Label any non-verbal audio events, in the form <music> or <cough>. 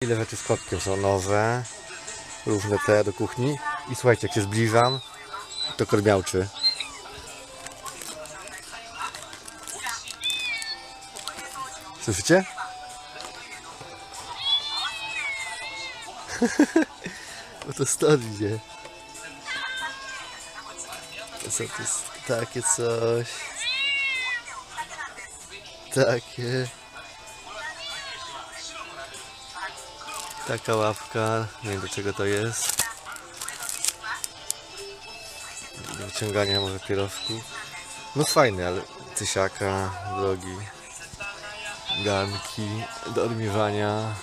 Ile rzeczy z kotkiem są nowe. Różne te do kuchni. I słuchajcie, jak się zbliżam, to kot miałczy. Słyszycie? <laughs> Bo to stąd idzie. To są to jest takie coś. Takie. Taka łapka. Nie wiem do czego to jest. Do wyciągania może pierowki. No fajny, ale tysiaka, drogi. Garnki do odmiewania.